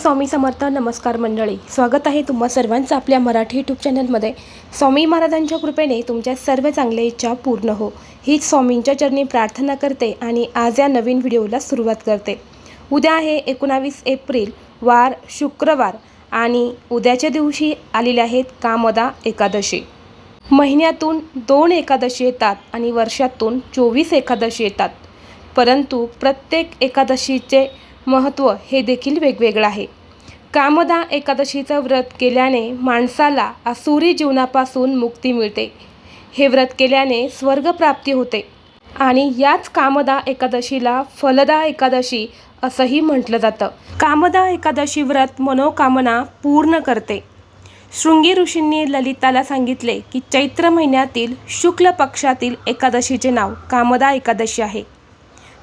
स्वामी समर्थ नमस्कार मंडळी. स्वागत आहे तुम्हा सर्वांचं आपल्या मराठी यूट्यूब चॅनलमध्ये स्वामी महाराजांच्या कृपेने तुमच्या सर्व चांगल्या इच्छा पूर्ण हो. हीच स्वामींच्या चरणी प्रार्थना करते आणि आज या नवीन व्हिडिओला सुरुवात करते. उद्या आहे एकोणावीस एप्रिल वार शुक्रवार आणि उद्याच्या दिवशी आलेले आहेत कामदा एकादशी. महिन्यातून दोन एकादशी येतात आणि वर्षातून चोवीस एकादशी येतात. परंतु प्रत्येक एकादशीचे महत्त्व हे देखील वेगवेगळं आहे. कामदा एकादशीचं व्रत केल्याने माणसाला आसुरी जीवनापासून मुक्ती मिळते. हे व्रत केल्याने स्वर्गप्राप्ती होते. आणि याच कामदा एकादशीला फलदा एकादशी असंही म्हटलं जातं. कामदा एकादशी व्रत मनोकामना पूर्ण करते. शृंगी ऋषींनी ललिताला सांगितले की चैत्र महिन्यातील शुक्ल पक्षातील एकादशीचे नाव कामदा एकादशी आहे.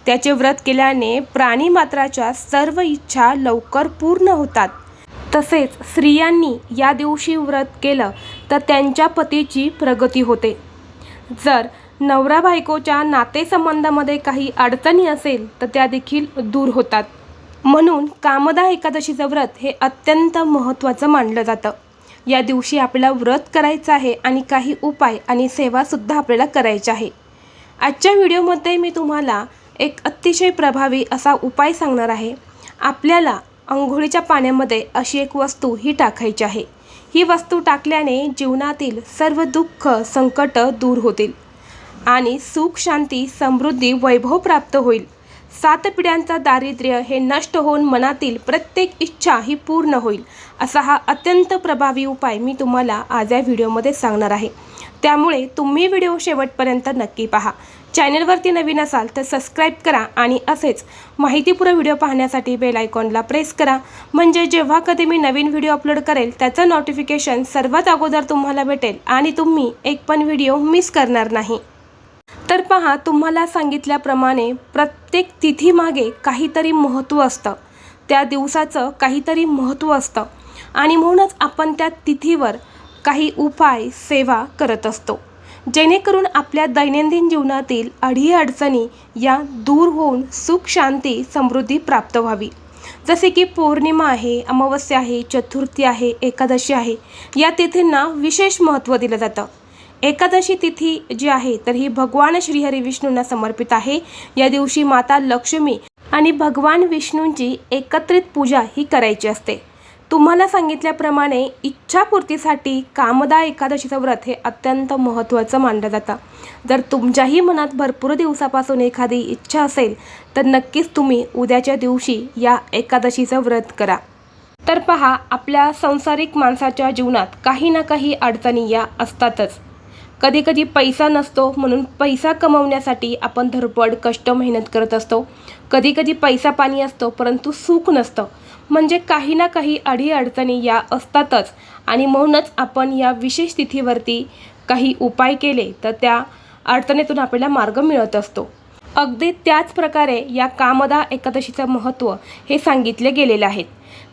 त्याचे व्रत केल्याने प्राणीमात्राच्या सर्व इच्छा लवकर पूर्ण होतात. तसेच स्त्रियांनी या दिवशी व्रत केलं तर त्यांच्या पतीची प्रगती होते. जर नवरा बायकोच्या नातेसंबंधामध्ये काही अडचणी असेल तर त्या देखील दूर होतात. म्हणून कामदा एकादशीचं व्रत हे अत्यंत महत्त्वाचं मानलं जातं. या दिवशी आपल्याला व्रत करायचं आहे आणि काही उपाय आणि सेवासुद्धा आपल्याला करायच्या आहे. आजच्या व्हिडिओमध्ये मी तुम्हाला एक अतिशय प्रभावी असा उपाय सांगणार आहे. आपल्याला अंघोळीच्या पाण्यामध्ये अशी एक वस्तू ही टाकायची आहे. ही वस्तू टाकल्याने जीवनातील सर्व दुःख संकट दूर होतील आणि सुख शांती समृद्धी वैभव प्राप्त होईल. सात पिढ्यांचा दारिद्र्य हे नष्ट होऊन मनातील प्रत्येक इच्छा ही पूर्ण होईल असा हा अत्यंत प्रभावी उपाय मी तुम्हाला आज या व्हिडिओमध्ये सांगणार आहे. त्यामुळे तुम्ही व्हिडिओ शेवटपर्यंत नक्की पहा. चॅनलवरती नवीन असाल तर सबस्क्राईब करा आणि असेच माहितीपूर्ण व्हिडिओ पाहण्यासाठी बेल आयकॉनला प्रेस करा. म्हणजे जेव्हा कधी मी नवीन व्हिडिओ अपलोड करेल त्याचं नोटिफिकेशन सर्वात अगोदर तुम्हाला भेटेल आणि तुम्ही एक पण व्हिडिओ मिस करणार नाही. तर पहा तुम्हाला सांगितल्याप्रमाणे प्रत्येक तिथीमागे काहीतरी महत्त्व असतं. त्या दिवसाचं काहीतरी महत्त्व असतं. आणि म्हणूनच आपण त्या तिथीवर काही उपाय सेवा करत असतो. जेणेकरून आपल्या दैनंदिन जीवनातील अडीअडचणी या दूर होऊन सुख शांती समृद्धी प्राप्त व्हावी. जसे की पौर्णिमा आहे अमावस्या आहे चतुर्थी आहे एकादशी आहे या तिथींना विशेष महत्त्व दिलं जातं. एकादशी तिथी जी आहे तर ही भगवान श्रीहरी विष्णूंना समर्पित आहे. या दिवशी माता लक्ष्मी आणि भगवान विष्णूंची एकत्रित पूजा ही करायची असते. तुम्हाला सांगितल्याप्रमाणे इच्छापूर्तीसाठी कामदा एकादशीचं व्रत हे अत्यंत महत्त्वाचं मानलं जातं. जर तुमच्याही मनात भरपूर दिवसापासून एखादी इच्छा असेल तर नक्कीच तुम्ही उद्याच्या दिवशी या एकादशीचं व्रत करा. तर पहा आपल्या संसारिक माणसाच्या जीवनात काही ना काही अडचणी या असतातच. कधीकधी पैसा नसतो म्हणून पैसा कमवण्यासाठी आपण धडपड कष्ट मेहनत करत असतो. कधीकधी पैसा पाणी असतो परंतु सुख नसतं. म्हणजे काही ना काही अडीअडचणी या असतातच. आणि म्हणूनच आपण या विशेष तिथीवरती काही उपाय केले तर त्या अडचणीतून आपल्याला मार्ग मिळत असतो. अगदी त्याच प्रकारे या कामदा एकादशीचं महत्त्व हे सांगितले गेलेले आहेत.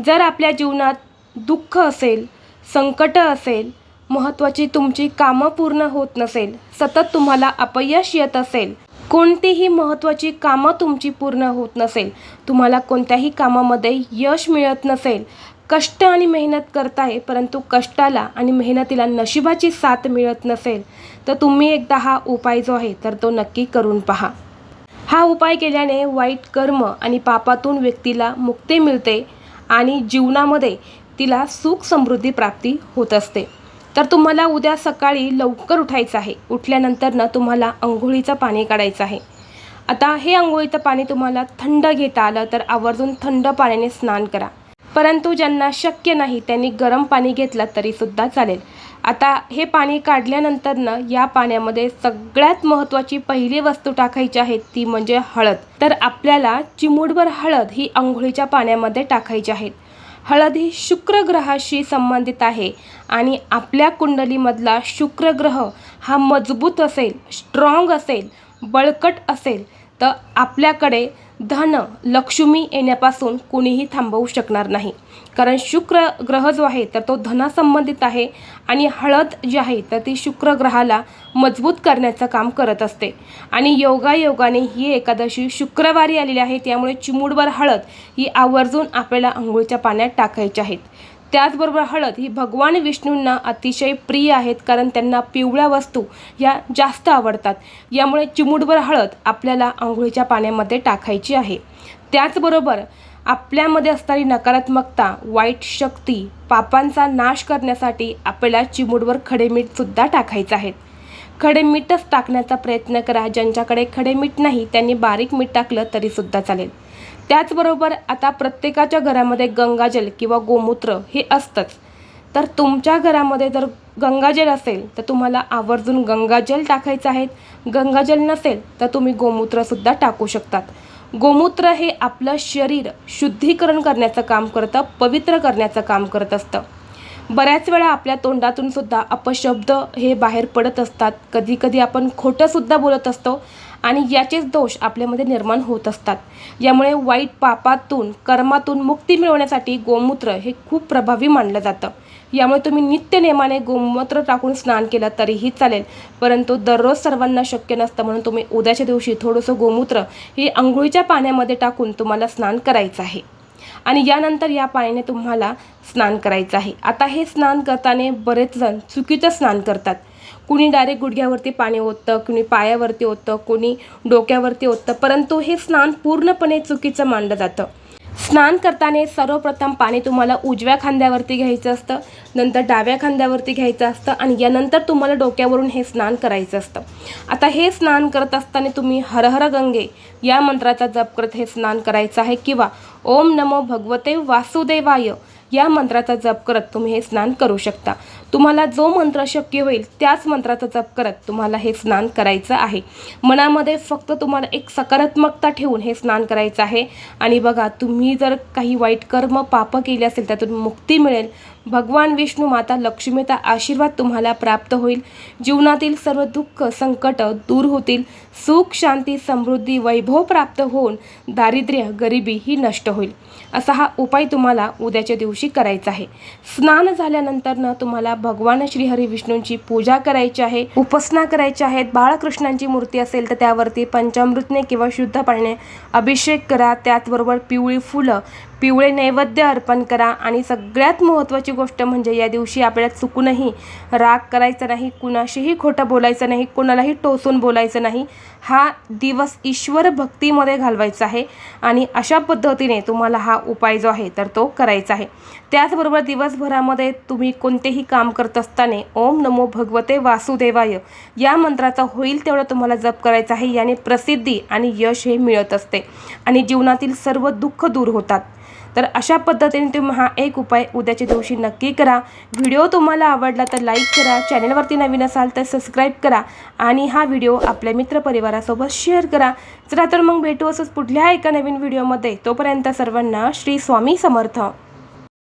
जर आपल्या जीवनात दुःख असेल संकट असेल महत्त्वाची तुमची कामं पूर्ण होत नसेल सतत तुम्हाला अपयश येत असेल कोणतीही महत्त्वाची कामं तुमची पूर्ण होत नसेल तुम्हाला कोणत्याही कामामध्ये यश मिळत नसेल कष्ट आणि मेहनत करताय परंतु कष्टाला आणि मेहनतीला नशिबाची साथ मिळत नसेल तर तुम्ही एकदा हा उपाय जो आहे तर तो नक्की करून पहा. हा उपाय केल्याने वाईट कर्म आणि पापातून व्यक्तीला मुक्ती मिळते आणि जीवनामध्ये तिला सुख समृद्धी प्राप्ती होत असते. तर तुम्हाला उद्या सकाळी लवकर उठायचं आहे. उठल्यानंतर तुम्हाला अंघोळीचं पाणी काढायचं आहे. आता हे अंघोळीचं पाणी तुम्हाला थंड घेता आलं तर आवर्जून थंड पाण्याने स्नान करा. परंतु ज्यांना शक्य नाही त्यांनी गरम पाणी घेतलं तरीसुद्धा चालेल. आता हे पाणी काढल्यानंतरनं या पाण्यामध्ये सगळ्यात महत्त्वाची पहिली वस्तू टाकायची आहे ती म्हणजे हळद. तर आपल्याला चिमूडभर हळद ही अंघोळीच्या पाण्यामध्ये टाकायची आहेत हळद ही शुक्र ग्रहाशी संबंधित आहे आणि आपल्या कुंडलीमधला शुक्र ग्रह हा मजबूत असेल स्ट्राँग असेल बळकट असेल तर आपल्याकडे धन लक्ष्मी येण्यापासून कुणीही थांबवू शकणार नाही. कारण शुक्र ग्रह जो आहे तर तो धनासंबंधित आहे आणि हळद जी आहे तर ती शुक्र ग्रहाला मजबूत करण्याचं काम करत असते. आणि योगायोगाने ही एकादशी शुक्रवारी आलेली आहे त्यामुळे चिमूडवर हळद ही आवर्जून आपल्याला आंघोळीच्या पाण्यात टाकायची आहेत त्याचबरोबर हळद ही भगवान विष्णूंना अतिशय प्रिय आहेत कारण त्यांना पिवळ्या वस्तू या जास्त आवडतात. यामुळे चिमूडभर हळद आपल्याला आंघोळीच्या पाण्यामध्ये टाकायची आहे. त्याचबरोबर आपल्यामध्ये असणारी नकारात्मकता वाईट शक्ती पापांचा नाश करण्यासाठी आपल्याला चिमूडवर खडे मीठसुद्धा टाकायचं आहे. खडे मीठच टाकण्याचा प्रयत्न करा. ज्यांच्याकडे खडे मीठ नाही त्यांनी बारीक मीठ टाकलं तरीसुद्धा चालेल. त्याचबरोबर आता प्रत्येकाच्या घरामध्ये गंगाजल किंवा गोमूत्र हे असतंच. तर तुमच्या घरामध्ये जर गंगाजल असेल तर तुम्हाला आवर्जून गंगाजल टाकायचं आहे. गंगाजल नसेल तर तुम्ही गोमूत्रसुद्धा टाकू शकतात. गोमूत्र हे आपलं शरीर शुद्धीकरण करण्याचं काम करतं पवित्र करण्याचं काम करत असतं. बऱ्याच वेळा आपल्या तोंडातून सुद्धा अपशब्द हे बाहेर पडत असतात. कधी कधी आपण खोटंसुद्धा बोलत असतो आणि याचेच दोष आपल्यामध्ये निर्माण होत असतात. यामुळे वाईट पापातून कर्मातून मुक्ती मिळवण्यासाठी गोमूत्र हे खूप प्रभावी मानलं जातं. यामुळे तुम्ही नित्यनेमाने गोमूत्र टाकून स्नान केलं तरीही चालेल. परंतु दररोज सर्वांना शक्य नसतं म्हणून तुम्ही उद्याच्या दिवशी थोडंसं गोमूत्र हे आंघोळीच्या पाण्यामध्ये टाकून तुम्हाला स्नान करायचं आहे. आणि यानंतर या पाण्याने तुम्हाला स्नान करायचं आहे. आता हे स्नान करताना बरेच जण चुकीचं स्नान करतात. कुणी डायरेक्ट गुडघ्यावरती पाणी ओततं कुणी पायावरती ओततं कुणी डोक्यावरती ओततं परंतु हे स्नान पूर्णपणे चुकीचं मानलं जातं. स्नान करताना सर्वप्रथम पाणी तुम्हाला उजव्या खांद्यावरती घ्यायचं असतं नंतर डाव्या खांद्यावरती घ्यायचं असतं आणि यानंतर तुम्हाला डोक्यावरून हे स्नान करायचं असतं. आता हे स्नान करत असताना तुम्ही हर हर गंगे या मंत्राचा जप करत हे स्नान करायचं आहे किंवा ओम नमो भगवते वासुदेवाय. या मंत्राचा जप करत तुम्ही हे स्नान करू शकता. तुम्हाला जो मंत्र शक्य होईल त्याच मंत्राचा जप करत तुम्हाला हे स्नान करायचं आहे. मनामध्ये फक्त तुम्हाला एक सकारात्मकता ठेवून हे स्नान करायचं आहे. आणि बघा तुम्ही जर काही वाईट कर्म पाप केले असेल त्यातून मुक्ती मिळेल. भगवान विष्णू माता लक्ष्मीचा आशीर्वाद तुम्हाला प्राप्त होईल. जीवनातील सर्व दुःख संकट दूर होतील. सुख शांती समृद्धी वैभव प्राप्त होऊन दारिद्र्य गरिबी ही नष्ट होईल. असा हा उपाय तुम्हाला उद्याच्या दिवशी करायचा आहे. स्नान झाल्यानंतरनं तुम्हाला भगवान श्रीहरी विष्णूंची पूजा करायची आहे उपासना करायची आहेत. बाळकृष्णांची मूर्ती असेल तर त्यावरती पंचामृतने किंवा शुद्ध पाण्याने अभिषेक करा. त्याचबरोबर पिवळी फुलं पिवळे नैवेद्य अर्पण करा. आणि सगळ्यात महत्त्वाची गोष्ट म्हणजे या दिवशी आपल्याला चुकूनही राग करायचा नाही कुणाशीही खोटं बोलायचं नाही कोणालाही टोचून बोलायचं नाही. हा दिवस ईश्वर भक्तीमध्ये घालवायचा आहे आणि अशा पद्धतीने तुम्हाला हा उपाय जो आहे तर तो करायचा आहे. त्याचबरोबर दिवसभरामध्ये तुम्ही कोणतेही काम करत असताना ओम नमो भगवते वासुदेवाय या मंत्राचा होईल तेवढं तुम्हाला जप करायचा आहे. याने प्रसिद्धी आणि यश हे मिळत असते आणि जीवनातील सर्व दुःख दूर होतात. तर अशा पद्धतीने तुम्ही हा एक उपाय उद्याच्या दिवशी नक्की करा. व्हिडिओ तुम्हाला आवडला तर लाईक करा चॅनलवरती नवीन असाल तर सबस्क्राईब करा आणि हा व्हिडिओ आपल्या मित्रपरिवारासोबत शेअर करा. चला तर मग भेटू असंच पुढल्या एका नवीन व्हिडिओमध्ये. तोपर्यंत सर्वांना श्री स्वामी समर्थ.